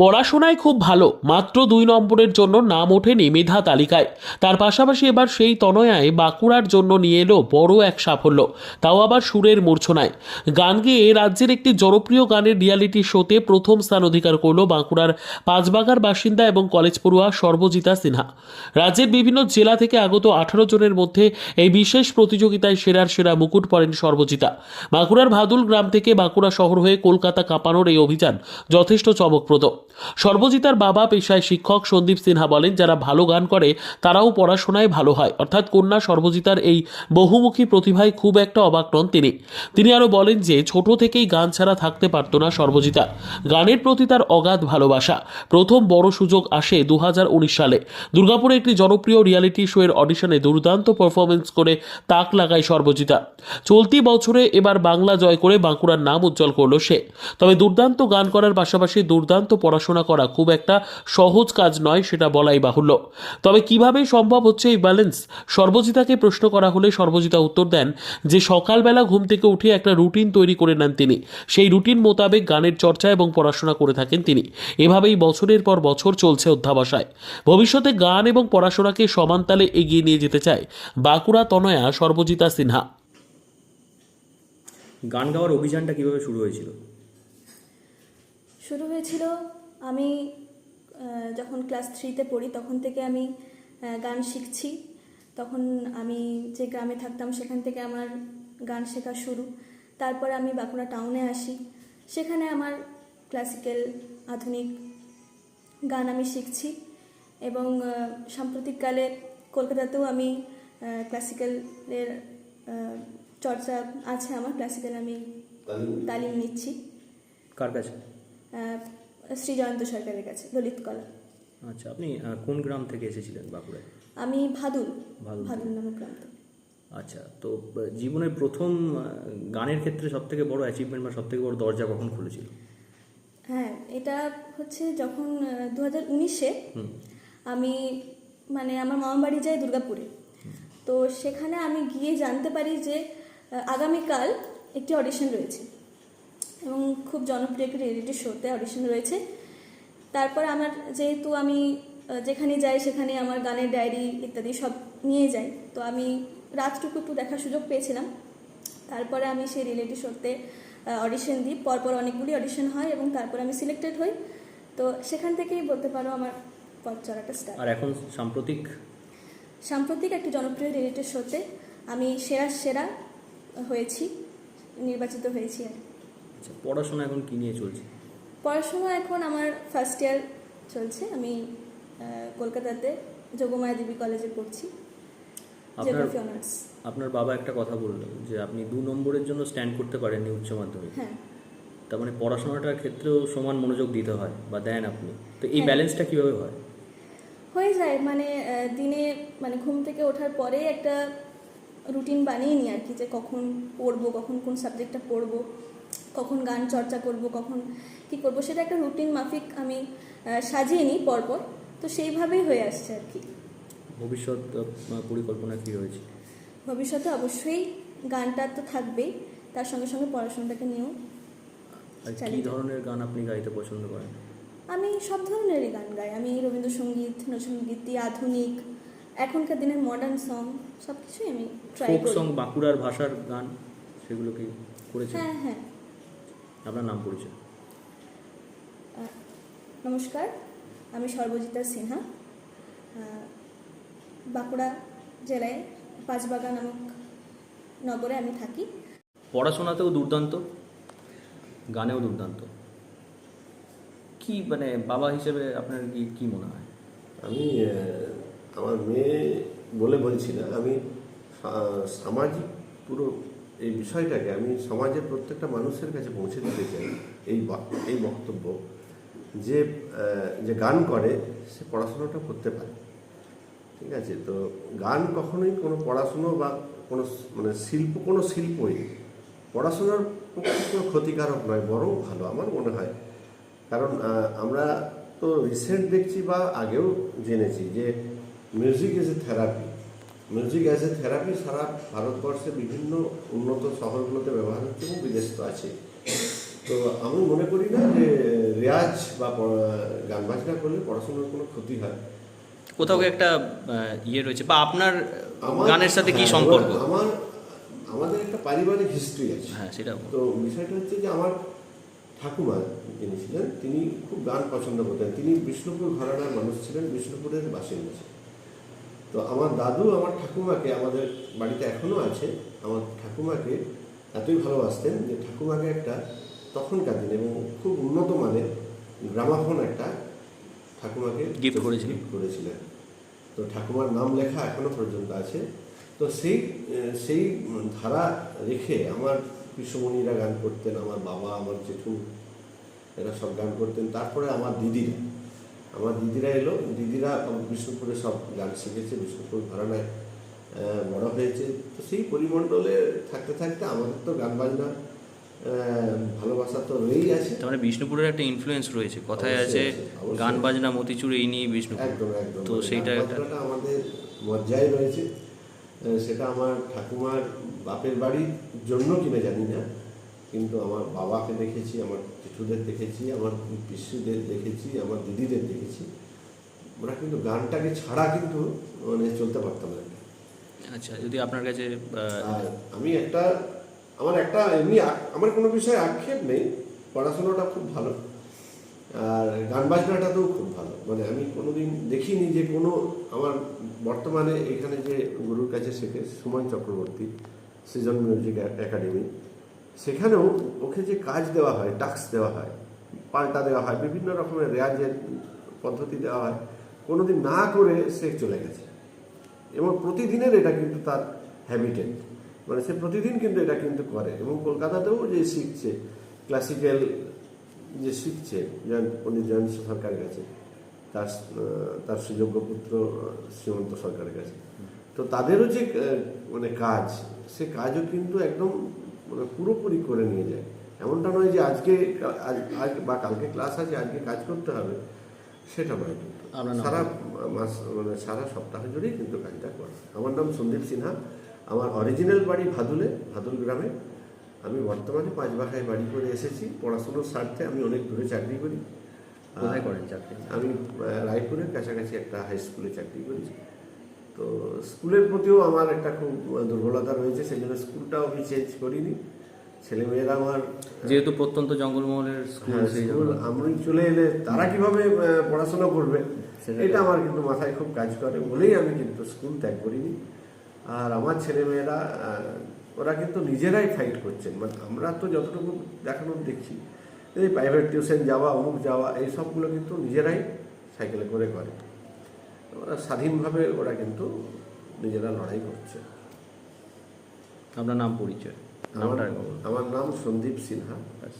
পড়াশোনায় খুব ভালো, মাত্র দুই নম্বরের জন্য নাম ওঠেনি মেধা তালিকায়। তার পাশাপাশি এবার সেই তনয়ায় বাঁকুড়ার জন্য নিয়ে এলো বড় এক সাফল্য, তাও আবার সুরের মূর্ছনায়। গান গেয়ে রাজ্যের একটি জনপ্রিয় গানের রিয়ালিটি শোতে প্রথম স্থান অধিকার করল বাঁকুড়ার পাঁচবাগার বাসিন্দা এবং কলেজ পড়ুয়া সর্বজিতা সিনহা। রাজ্যের বিভিন্ন জেলা থেকে আগত আঠারো জনের মধ্যে এই বিশেষ প্রতিযোগিতায় সেরার সেরা মুকুট পড়েন সর্বজিতা। বাঁকুড়ার ভাদুল গ্রাম থেকে বাঁকুড়া শহর হয়ে কলকাতা কাঁপানোর এই অভিযান যথেষ্ট চমকপ্রদ। সর্বজিতার বাবা পেশায় শিক্ষক সন্দীপ সিনহা বলেন, যারা ভালো গান করে, তারাও পড়াশোনায় ভালো হয়। অর্থাৎ কন্যা সর্বজিতার এই বহুমুখী প্রতিভায় খুব একটা অবাক নন তিনি। তিনি আরও বলেন যে, ছোট থেকেই গান ছাড়া থাকতে পারত না সর্বজিতা। গানের প্রতি তার অগাধ ভালোবাসা। প্রথম বড় সুযোগ আসে দু হাজার উনিশ সালে। দুর্গাপুরে একটি জনপ্রিয় রিয়ালিটি শো এর অডিশনে দুর্দান্ত পারফরমেন্স করে তাক লাগায় সর্বজিতা। চলতি বছরে এবার বাংলা জয় করে বাঁকুড়ার নাম উজ্জ্বল করল সে। তবে দুর্দান্ত গান করার পাশাপাশি দুর্দান্ত পড়াশোনা করা খুব একটা সহজ কাজ নয় সেটা বলাই বাহুল্য। তবে কীভাবে সম্ভব হচ্ছে এই ব্যালেন্স সর্বজিতাকে প্রশ্ন করা হলে সর্বজিতা উত্তর দেন যে সকালবেলা ঘুম থেকে উঠে একটা রুটিন তৈরি করে নেন তিনি। সেই রুটিন মোতাবেক গানের চর্চা এবং পড়াশোনা করে থাকেন তিনি। এভাবেই বছরের পর বছর চলছে অধ্যাবসায়। ভবিষ্যতে গান এবং পড়াশোনাকে সমান তালে এগিয়ে নিয়ে যেতে চায় বাঁকুড়া তনয়া সর্বজিতা সিনহা। গান গাওয়ার অভিযানটা কীভাবে শুরু হয়েছিল? শুরু হয়েছিল আমি যখন ক্লাস থ্রিতে পড়ি তখন থেকে আমি গান শিখছি। তখন আমি যে গ্রামে থাকতাম সেখান থেকে আমার গান শেখা শুরু। তারপরে আমি বাঁকুড়া টাউনে আসি। সেখানে আমার ক্লাসিক্যাল আধুনিক গান আমি শিখছি এবং সাম্প্রতিককালে কলকাতাতেও আমি ক্লাসিক্যালের চর্চা আছে আমার। ক্লাসিক্যাল আমি তালিম নিচ্ছি। কার কাছে? আহ, শ্রী জয়ন্ত সরকারের কাছে ললিত কলা আচ্ছা আপনি কোন গ্রাম থেকে এসেছিলেন বাঁকুড়ায়? আমি ভাদুল ভাদুল ভাদুল নামক গ্রাম থেকে। আচ্ছা তো জীবনের প্রথম গানের ক্ষেত্রে সব থেকে বড় অ্যাচিভমেন্ট বা সব থেকে বড় দরজা কখন খুলেছিল? হ্যাঁ এটা হচ্ছে যখন দু হাজার উনিশে আমি মানে আমার মামা বাড়ি যাই দুর্গাপুরে। তো সেখানে আমি গিয়ে জানতে পারি যে আগামীকাল একটি অডিশন রয়েছে। এবং খুব জনপ্রিয় একটি রিয়েলিটি শোতে অডিশন রয়েছে। তারপর আমার যেহেতু আমি যেখানে যাই সেখানে আমার গানের ডায়েরি ইত্যাদি সব নিয়ে যাই। তো আমি রাতটুকু একটু দেখার সুযোগ পেয়েছিলাম। তারপরে আমি সেই রিয়েলিটি শোতে অডিশন দিই। পরপর অনেকগুলি অডিশন হয় এবং তারপর আমি সিলেক্টেড হই। তো সেখান থেকেই বলতে পারো আমার পথ চলাটা স্টার্ট আর এখন সাম্প্রতিক? সাম্প্রতিক একটি জনপ্রিয় রিয়েলিটি শোতে আমি সেরা সেরা হয়েছি নির্বাচিত হয়েছি আর কি। আচ্ছা পড়াশোনা এখন কি নিয়ে চলছে? পড়াশোনা এখন আমার ফার্স্ট ইয়ার চলছে। আমি কলকাতাতে যোগমায়া দেবী কলেজে পড়ছি আপনার আপনার বাবা একটা কথা বলল যে আপনি দু নম্বরের জন্য স্ট্যান্ড করতে পারেননি উচ্চ মাধ্যমিক। হ্যাঁ। তার মানে পড়াশোনাটার ক্ষেত্রেও সমান মনোযোগ দিতে হয় বা দেন আপনি। তো এই। ব্যালেন্সটা কীভাবে হয়? হয়ে যায় মানে দিনে মানে ঘুম থেকে ওঠার পরে একটা রুটিন বানিয়ে নিই আর কি যে কখন পড়ব কখন কোন সাবজেক্টটা পড়ব। কখন গান চর্চা করব কখন কি করব সেটা একটা রুটিন মাফিক আমি সাজিয়ে নিই পরপর। তো সেইভাবেই হয়ে আসছে আর কি। ভবিষ্যৎ পরিকল্পনা কি রয়েছে? ভবিষ্যতে অবশ্যই গানটা তো থাকবেই তার সঙ্গে সঙ্গে পড়াশোনাটাকে নিয়েও কি ধরনের গান আপনি গাইতে পছন্দ করেন? আমি সব ধরনেরই গান গাই। আমি রবীন্দ্রসঙ্গীত নজরুলগীতি আধুনিক এখনকার দিনের মডার্ন সং সব কিছুই আমি ট্রাই করি। সং বাঁকুড়ার ভাষার গান সেগুলো কি করেছেন? হ্যাঁ হ্যাঁ। আপনার নাম পরিচয়। নমস্কার আমি সর্বজিতা সিনহা। বাঁকুড়া জেলায় পাঁচবাগা নামক নগরে আমি থাকি। পড়াশোনাতেও দুর্দান্ত গানেও দুর্দান্ত। কি মানে বাবা হিসেবে আপনার কি কি মনে হয়? আমি আমার মেয়ে বলে বলছি না আমি সামাজিক পুরো এই বিষয়টাকে আমি সমাজের প্রত্যেকটা মানুষের কাছে পৌঁছে দিতে চাই, এই এই বক্তব্য যে যে গান করে, সে পড়াশোনাটা করতে পারে। ঠিক আছে? তো গান কখনোই কোনো পড়াশুনো বা কোনো মানে শিল্প, কোনো শিল্পই পড়াশোনার পক্ষে কোনো ক্ষতিকারক নয়, বরং ভালো আমার মনে হয়। কারণ আমরা তো রিসেন্ট দেখছি বা আগেও জেনেছি যে music is a therapy music as a therapy সারা ভারতবর্ষে বিভিন্ন উন্নত শহরগুলোতে ব্যবহার হচ্ছে এবং বিদেশ তো আছে। তো আমি মনে করি না যে রেয়াজ বা গান বাজনা করলে পড়াশোনার কোনো ক্ষতি হয়। কোথাও একটা ইয়ে রয়েছে বা আপনার গানের সাথে কি হ্যাঁ, সম্পর্ক? আমার আমাদের একটা পারিবারিক হিস্ট্রি আছে। হ্যাঁ সেটা তো বিষয়টা হচ্ছে যে আমার ঠাকুমা যিনি ছিলেন তিনি খুব গান পছন্দ করতেন। তিনি বিষ্ণুপুর ঘরানার মানুষ ছিলেন বিষ্ণুপুরের বাসিন্দা ছিলেন। তো আমার দাদু আমার ঠাকুমাকে আমাদের বাড়িতে এখনও আছে আমার ঠাকুমাকে এতই ভালোবাসতেন যে ঠাকুমাকে একটা তখনকার দিনে এবং খুব উন্নত মানের গ্রামাফোন একটা ঠাকুমাকে Gift করেছিলেন। করেছিলেন। তো ঠাকুমার নাম লেখা এখনও পর্যন্ত আছে। তো সেই সেই ধারা রেখে আমার কৃষ্ণমণিরা গান করতেন আমার বাবা আমার জেঠু এরা সব গান করতেন। তারপরে আমার দিদিরা। আমার দিদিরা এলো দিদিরা বিষ্ণুপুরে সব গান শিখেছে বিষ্ণুপুর ঘরানায় বড় হয়েছে। তো সেই পরিমণ্ডলে থাকতে থাকতে আমাদের তো গান বাজনা ভালোবাসা তো রয়েই আছে। তার মানে বিষ্ণুপুরের একটা ইনফ্লুয়েন্স রয়েছে কথায় আছে গান বাজনা মতিচুর এই নিয়ে বিষ্ণুপুর। একদম একদম। তো মানে সেইটা আমাদের মজ্জায় রয়েছে। সেটা আমার ঠাকুমার বাপের বাড়ির জন্য কিনা জানি না। কিন্তু আমার বাবাকে দেখেছি আমার জেঠুদের দেখেছি আমার পিসিদের দেখেছি আমার দিদিদের দেখেছি। ওরা কিন্তু গানটাকে ছাড়া কিন্তু মানে চলতে পারতাম না। আচ্ছা যদি আপনার কাছে আমি একটা আমার একটা এমনি আমার কোনো বিষয়ে আক্ষেপ নেই পড়াশোনাটা খুব ভালো। আর গান বাজনাটাতেও খুব ভালো। মানে আমি কোনোদিন দেখিনি যে কোনো আমার বর্তমানে এখানে যে গুরুর কাছে শেখে সুমন চক্রবর্তী সৃজন মিউজিক একাডেমি। সেখানেও ওকে যে কাজ দেওয়া হয় টাস্ক দেওয়া হয়, পাল্টা দেওয়া হয়, বিভিন্ন রকমের রেয়াজের পদ্ধতি দেওয়া হয়, কোনোদিন না করে সে চলে গেছে। এবং প্রতিদিনের এটা কিন্তু তার হ্যাবিটেট মানে সে প্রতিদিন কিন্তু এটা কিন্তু করে। এবং কলকাতাতেও যে শিখছে ক্লাসিক্যাল যে শিখছে পণ্ডিত জয়ন্ত সরকারের কাছে, তার তার সুযোগ্য পুত্র শ্রীমন্ত সরকারের কাছে। তো তাদেরও যে মানে কাজ, সে কাজও কিন্তু একদম মানে পুরোপুরি করে নিয়ে যায়। এমনটা নয় যে আজকে আজ বা কালকে ক্লাস আছে আজকে কাজ করতে হবে সেটা নয় কিন্তু। সারা মাস মানে সারা সপ্তাহ জুড়েই কিন্তু কাজটা করে। আমার নাম সন্দীপ সিনহা আমার অরিজিনাল বাড়ি ভাদুলে ভাদুল গ্রামে। আমি বর্তমানে পাঁচ বাখায় বাড়ি করে এসেছি পড়াশুনোর স্বার্থে আমি অনেক দূরে চাকরি করি। কোথায় আর করেন চাকরি? আমি রায়পুরের কাছাকাছি একটা হাই স্কুলে চাকরি করি। তো স্কুলের প্রতিও আমার একটা খুব দুর্বলতা রয়েছে সেই জন্য স্কুলটাও আমি চেঞ্জ করিনি। ছেলেমেয়েরা আমার যেহেতু প্রত্যন্ত জঙ্গলমহলের স্কুল হ্যাঁ, সেই স্কুল আমি চলে এলে তারা কীভাবে পড়াশোনা করবে এটা আমার কিন্তু মাথায় খুব কাজ করে বলেই আমি কিন্তু স্কুল ত্যাগ করিনি। আর আমার ছেলেমেয়েরা ওরা কিন্তু নিজেরাই ফাইট করছেন। মানে আমরা তো যতটুকু দেখানোর দেখছি এই প্রাইভেট টিউশন যাওয়া অমুক যাওয়া এই সবগুলো কিন্তু নিজেরাই সাইকেলে করে করে। ওরা স্বাধীনভাবে ওরা কিন্তু নিজেরা লড়াই করছে। আপনার নাম পরিচয়? আমার নাম সন্দীপ সিনহা। ব্যাস।